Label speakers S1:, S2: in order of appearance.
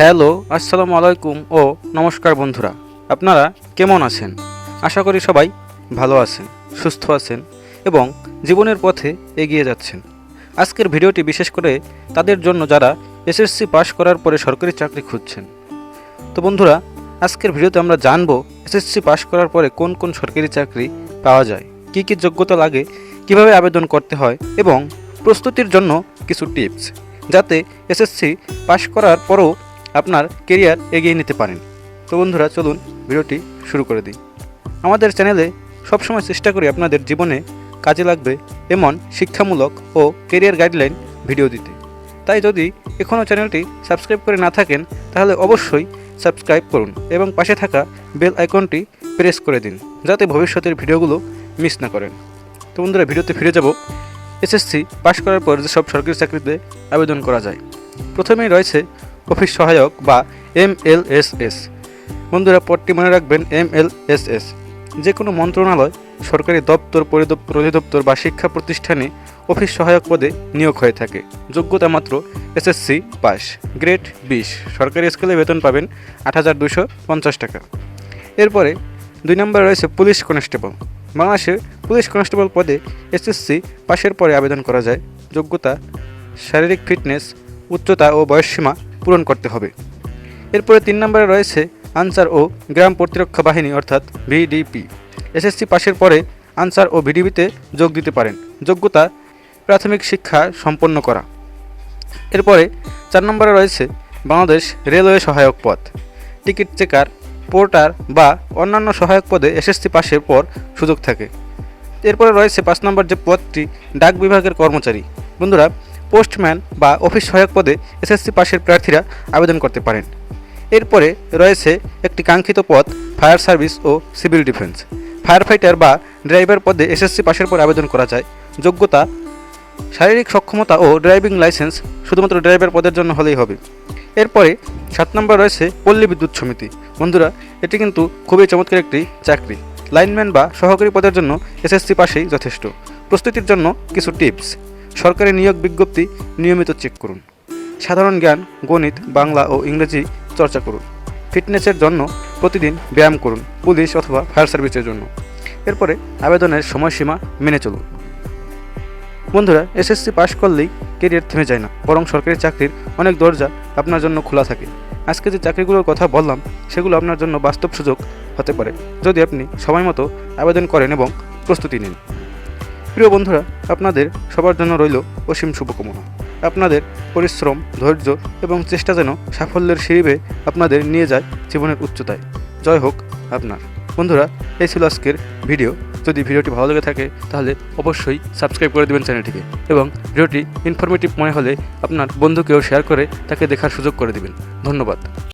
S1: Hello, আসসালামু আলাইকুম ও নমস্কার বন্ধুরা। আপনারা কেমন আছেন? আশা করি সবাই ভালো আছেন, সুস্থ আছেন এবং জীবনের পথে এগিয়ে যাচ্ছেন। আজকের ভিডিওটি বিশেষ করে তাদের জন্য যারা এসএসসি পাশ করার পরে সরকারি চাকরি খুঁজছেন। তো বন্ধুরা, আজকের ভিডিওতে আমরা জানব এসএসসি পাশ করার পরে কোন কোন সরকারি চাকরি পাওয়া যায়, কী কী যোগ্যতা লাগে, কীভাবে আবেদন করতে হয় এবং প্রস্তুতির জন্য কিছু টিপস, যাতে এসএসসি পাশ করার পরও আপনার কেরিয়ার এগিয়ে নিতে পারেন। তো বন্ধুরা, চলুন ভিডিওটি শুরু করে দিই। আমাদের চ্যানেলে সবসময় চেষ্টা করি আপনাদের জীবনে কাজে লাগবে এমন শিক্ষামূলক ও কেরিয়ার গাইডলাইন ভিডিও দিতে। তাই যদি এখনও চ্যানেলটি সাবস্ক্রাইব করে না থাকেন, তাহলে অবশ্যই সাবস্ক্রাইব করুন এবং পাশে থাকা বেল আইকনটি প্রেস করে দিন, যাতে ভবিষ্যতের ভিডিওগুলো মিস না করেন। তো বন্ধুরা, ভিডিওতে ফিরে যাব। এসএসসি পাশ করার পর যেসব সরকারি চাকরিতে আবেদন করা যায়, প্রথমেই রয়েছে অফিস সহায়ক বা এম এল এস এস। বন্ধুরা, পদটি মনে রাখবেন, এম এল এস এস। যে কোনো মন্ত্রণালয়, সরকারি দপ্তর পরিদপ্তর অধিদপ্তর বা শিক্ষা প্রতিষ্ঠানে অফিস সহায়ক পদে নিয়োগ হয়ে থাকে। যোগ্যতা মাত্র এসএসসি পাস। গ্রেড বিশ। সরকারি স্কুলে বেতন পাবেন আট হাজার দুশো পঞ্চাশ টাকা। এরপরে দুই নম্বরে রয়েছে পুলিশ কনস্টেবল। বাংলাদেশের পুলিশ কনস্টেবল পদে এসএসসি পাশের পরে আবেদন করা যায়। যোগ্যতা, শারীরিক ফিটনেস, উচ্চতা ও বয়সসীমা পূরণ করতে হবে। এরপরে তিন নম্বরে রয়েছে আনসার ও গ্রাম প্রতিরক্ষা বাহিনী, অর্থাৎ ভিডিপি। এসএসসি পাশের পরে আনসার ও ভিডিপিতে যোগ দিতে পারেন। যোগ্যতা, প্রাথমিক শিক্ষা সম্পন্ন করা। এরপরে চার নম্বরে রয়েছে বাংলাদেশ রেলওয়ে সহায়ক পদ। টিকিট চেকার, পোর্টার বা অন্যান্য সহায়ক পদে এসএসসি পাশের পর সুযোগ থাকে। এরপরে রয়েছে পাঁচ নম্বর যে পদটি ডাক বিভাগের কর্মচারী। বন্ধুরা পোস্টম্যান বা অফিস সহায়ক পদে এসএসসি পাশের প্রার্থীরা আবেদন করতে পারেন। এরপরে রয়েছে একটি কাঙ্ক্ষিত পদ ফায়ার সার্ভিস ও সিভিল ডিফেন্স। ফায়ার ফাইটার বা ড্রাইভার পদে এসএসসি পাশের পর আবেদন করা যায়। যোগ্যতা, শারীরিক সক্ষমতা ও ড্রাইভিং লাইসেন্স শুধুমাত্র ড্রাইভার পদের জন্য হলেই হবে। এরপরে সাত নম্বর রয়েছে পল্লী বিদ্যুৎ সমিতি। বন্ধুরা, এটি কিন্তু খুবই চমৎকার একটি চাকরি। লাইনম্যান বা সহকারী পদের জন্য এসএসসি পাশেই যথেষ্ট। প্রস্তুতির জন্য কিছু টিপস। সরকারি নিয়োগ বিজ্ঞপ্তি নিয়মিত চেক করুন। সাধারণ জ্ঞান, গণিত, বাংলা ও ইংরেজি চর্চা করুন। ফিটনেসের জন্য প্রতিদিন ব্যায়াম করুন, পুলিশ অথবা ফায়ার সার্ভিসের জন্য। এরপরে আবেদনের সময়সীমা মেনে চলুন। বন্ধুরা, এসএসসি পাশ করলেই কেরিয়ার থেমে যায় না, বরং সরকারি চাকরির অনেক দরজা আপনার জন্য খোলা থাকে। আজকে যে চাকরিগুলোর কথা বললাম, সেগুলো আপনার জন্য বাস্তব সুযোগ হতে পারে। যদি আপনি সময় মতো আবেদন করেন এবং প্রস্তুতি নিন। প্রিয় বন্ধুরা, আপনাদের সবার জন্য রইল অসীম শুভকামনা। আপনাদের পরিশ্রম, ধৈর্য এবং চেষ্টা যেন সাফল্যের সিঁড়িবে আপনাদের নিয়ে যায় জীবনের উচ্চতায়। জয় হোক আপনার। বন্ধুরা, এই ছিল আজকের ভিডিও। যদি ভিডিওটি ভালো লেগে থাকে, তাহলে অবশ্যই সাবস্ক্রাইব করে দেবেন চ্যানেলটিকে এবং ভিডিওটি ইনফরমেটিভ মনে হলে আপনার বন্ধুকেও শেয়ার করে তাকে দেখার সুযোগ করে দিবেন। ধন্যবাদ।